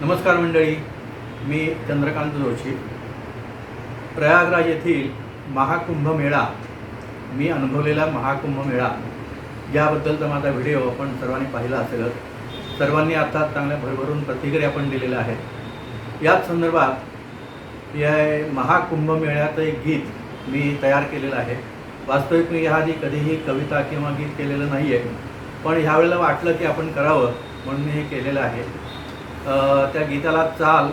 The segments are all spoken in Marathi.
नमस्कार मंडळी मी चंद्रकांत जोशी. प्रयागराज येथील महाकुंभ मेळा मी अनुभवलेला महाकुंभ मेळा याबद्दलचा माझा व्हिडिओ आपण सर्वांनी पाहिला असेलच सर्वांनी आता चांगल्या भरभरून प्रतिक्रिया पण दिलेल्या आहेत. याच संदर्भात या महाकुंभ मेळ्याचं एक गीत मी तयार केलेलं आहे. वास्तविक मी ह्याआधी कधीही कविता किंवा गीत केलेलं नाही आहे पण ह्यावेळेला वाटलं की आपण करावं म्हणून मी हे केलेलं आहे. त्या गीताला चाल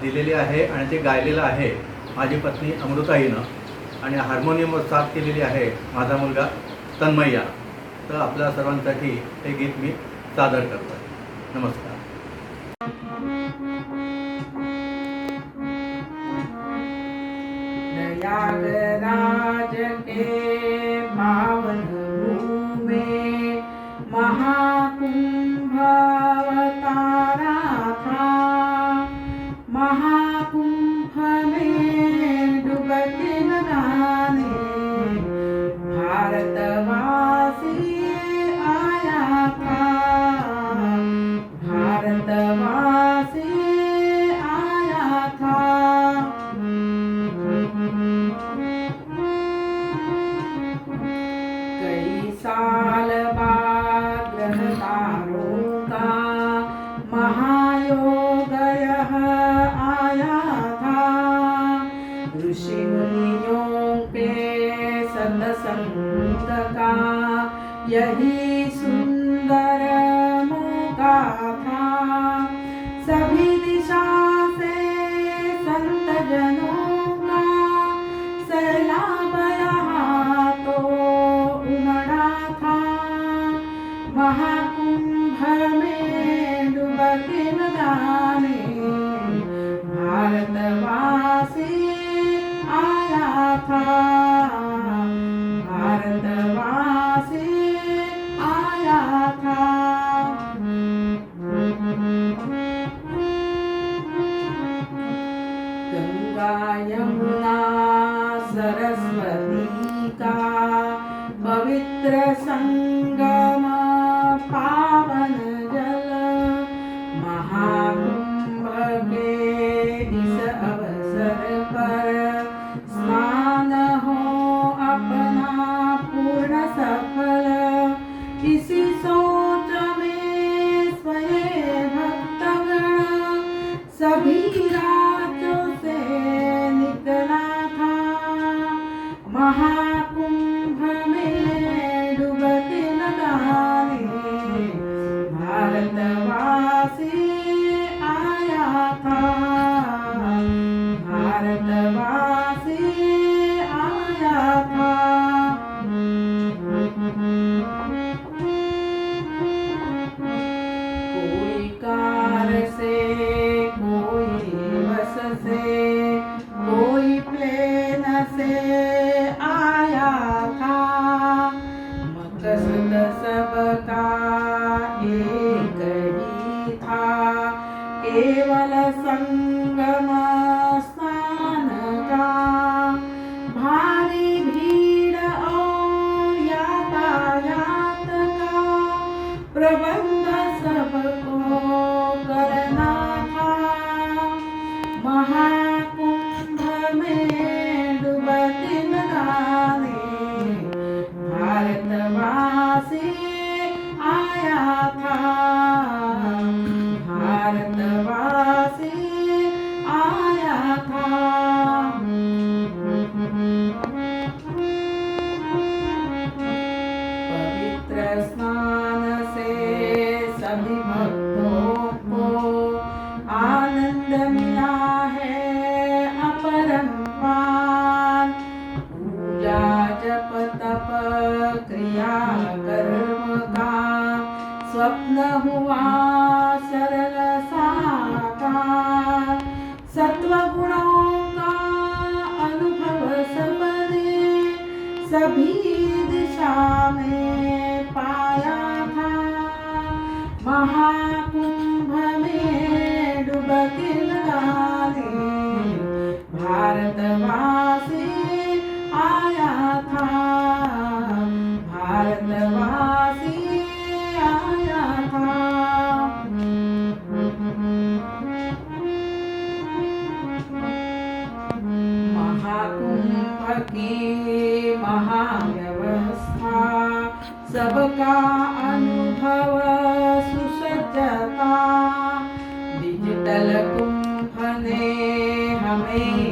दिलेली आहे आणि ते गायलेलं आहे माझी पत्नी अमृताईनं. आणि हार्मोनियमवर साथ केलेली आहे माझा मुलगा तन्मय्या. तर आपल्या सर्वांसाठी हे गीत मी सादर करतो नमस्कार. प्रयागराज के भारतवासी आया था। भारतवासी आया था। कोई कार से कोई बस से कोई प्लेन से आया था। मकसद सबका एक प्रबंध सबको स्वप्न हुआ सरल साका अनुभव सुसज्जता। डिजिटल कुंभ ने हमें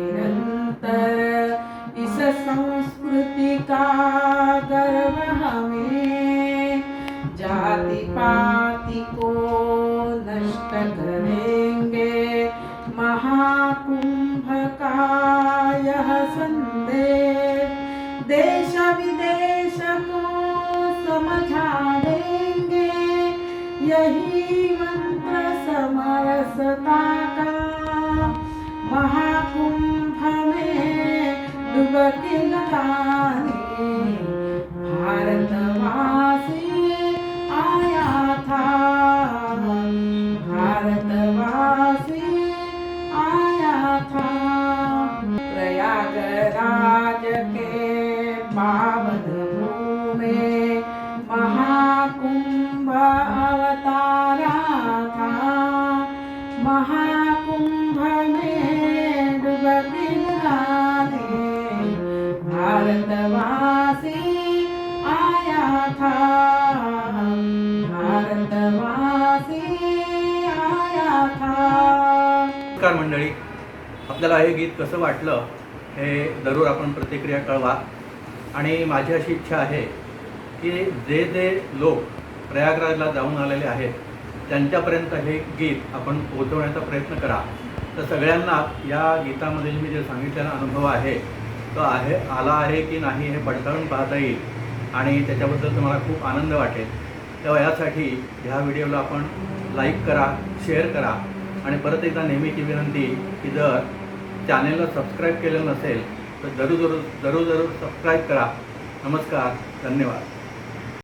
यही मंत्र समरसता का महाकुंभ में डुबकी भारतवासी महाकुंभ अवतारा था महाकुंभ में डुबकी लगाने भारतवासी आया था भारतवासी आया था नमस्कार मंडळी आपल्याला हे गीत कसं वाटलं हे जरूर आपण प्रतिक्रिया कळवा. आणि माझी अशी इच्छा आहे की जे जे लोक प्रयागराजला जाऊन आलेले आहेत. त्यांच्यापर्यंत हे गीत आपण पोहोचवण्याचा प्रयत्न करा. तर सगळ्यांना या गीतामधील मी जे सांगितलेला अनुभव आहे तो आहे आला आहे की नाही हे पडताळून पाहता येईल आणि त्याच्याबद्दल तुम्हाला खूप आनंद वाटेल. तेव्हा यासाठी ह्या व्हिडिओला आपण लाईक करा शेअर करा आणि परत एकदा नेहमीची विनंती की जर चॅनेलला सबस्क्राईब केलं नसेल तर जरूर जरूर जरूर जरूर सबस्क्राईब करा. नमस्कार धन्यवाद.